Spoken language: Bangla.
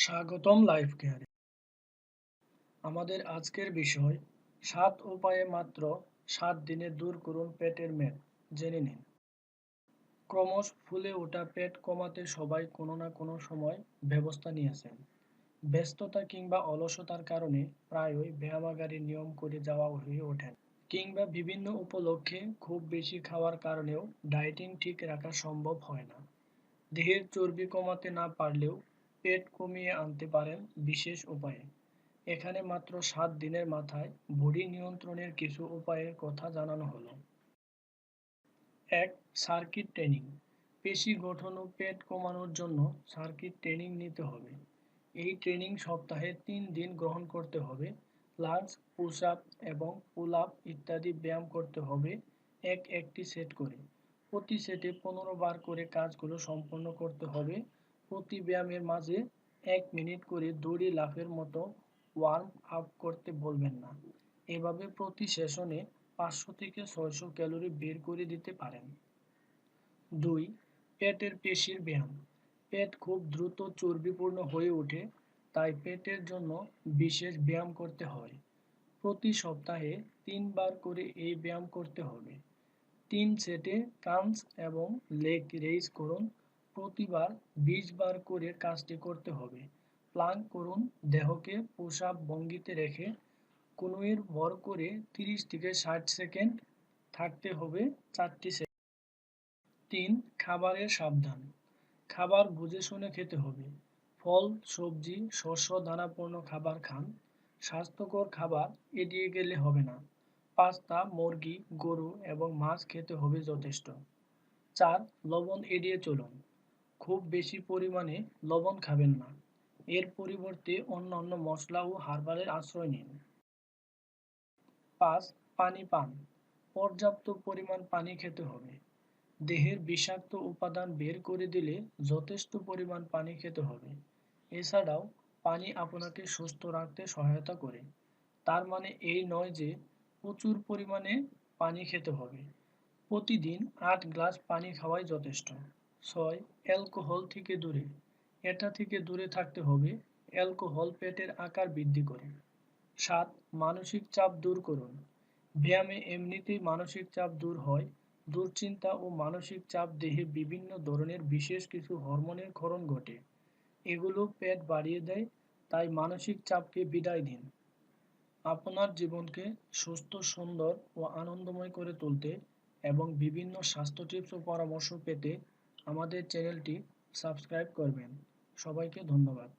স্বাগতম লাইফ কেয়ারে আমাদের আজকের বিষয়, সাত উপায়ে মাত্র সাত দিনে দূর করুন পেটের মেদ জেনে নিন। ক্রমশ ফুলে ওঠা পেট কমাতে সবাই কোনো না কোনো সময় ব্যবস্থা নিয়েছেন। ব্যস্ততা কিংবা অলসতার কারণে প্রায়ই ব্যায়ামাগারে নিয়ম করে যাওয়া হয়ে ওঠেন। কিংবা বিভিন্ন উপলক্ষে খুব বেশি খাওয়ার কারণেও ডায়েটিং ঠিক রাখা সম্ভব হয় না। দেহের চর্বি কমাতে না পারলেও পেট কমিয়ে আনতে পারেন বিশেষ উপায়ে। এখানে মাত্র সাত দিনের মাথায় বডি নিয়ন্ত্রণের কিছু উপায়ের কথা জানানো হলো। এক, সার্কিট ট্রেনিং। পেশি গঠন ও পেট কমানোর জন্য সার্কিট ট্রেনিং নিতে হবে। এই ট্রেনিং সপ্তাহে তিন দিন গ্রহণ করতে হবে। লাঞ্চ পুশ আপ এবং পুল আপ ইত্যাদি ব্যায়াম করতে হবে এক একটি সেট করে। প্রতি সেটে পনেরো বার করে কাজগুলো সম্পন্ন করতে হবে। প্রতি ব্যায়ামের মাঝে এক মিনিট করে দড়ি লাফের মতো ওয়ার্ম আপ করতে বলবেন না। এভাবে প্রতি সেশনে পাঁচশো থেকে ছয়শো ক্যালোরি বের করে দিতে পারেন। দুই, পেটের পেশির ব্যায়াম। পেট খুব দ্রুত চর্বিপূর্ণ হয়ে ওঠে, তাই পেটের জন্য বিশেষ ব্যায়াম করতে হয়। প্রতি সপ্তাহে তিনবার করে এই ব্যায়াম করতে হবে। তিন সেটে কামস এবং লেগ রেইজ করুন প্রতিবার বিশ বার করে কাজটি করতে হবে। প্লাঙ্ক করুন, দেহকে পোশাক ভঙ্গিতে রেখে কনুইয়ের ভর করে তিরিশ থেকে ষাট সেকেন্ড থাকতে হবে চারটি সেকেন্ড তিন, খাবারের সাবধান। খাবার বুঝে শুনে খেতে হবে। ফল, সবজি, শস্য, দানাপূর্ণ খাবার খান। স্বাস্থ্যকর খাবার এড়িয়ে গেলে হবে না। পাস্তা, মুরগি, গরু এবং মাছ খেতে হবে যথেষ্ট। চার, লবণ এড়িয়ে চলুন। খুব বেশি পরিমাণে লবণ খাবেন না। এর পরিবর্তে অন্যান্য মশলা ও হার্বালের আশ্রয় নিন। পাঁচ, পানি পান। পর্যাপ্ত পরিমাণ পানি খেতে হবে। দেহের বিষাক্ত উপাদান বের করে দিলে যথেষ্ট পরিমাণ পানি খেতে হবে। এছাড়াও পানি আপনাকে সুস্থ রাখতে সহায়তা করে। তার মানে এই নয় যে প্রচুর পরিমাণে পানি খেতে হবে। প্রতিদিন আট গ্লাস পানি খাওয়াই যথেষ্ট। ছয়, অ্যালকোহল থেকে দূরে। এটা থেকে দূরে থাকতে হবে, অ্যালকোহল পেটের আকার বৃদ্ধি করে। সাত, মানসিক চাপ দূর করুন। ব্যায়ামে এমনিতেই মানসিক চাপ দূর হয়। দুশ্চিন্তা ও মানসিক চাপ দেহে বিভিন্ন ধরনের বিশেষ কিছু হরমোনের ক্ষরণ ঘটে। এগুলো পেট বাড়িয়ে দেয়, তাই মানসিক চাপকে বিদায় দিন। আপনার জীবনকে সুস্থ, সুন্দর ও আনন্দময় করে তুলতে এবং বিভিন্ন স্বাস্থ্য টিপস ও পরামর্শ পেতে আমাদের চ্যানেলটি সাবস্ক্রাইব করবেন। সবাইকে ধন্যবাদ।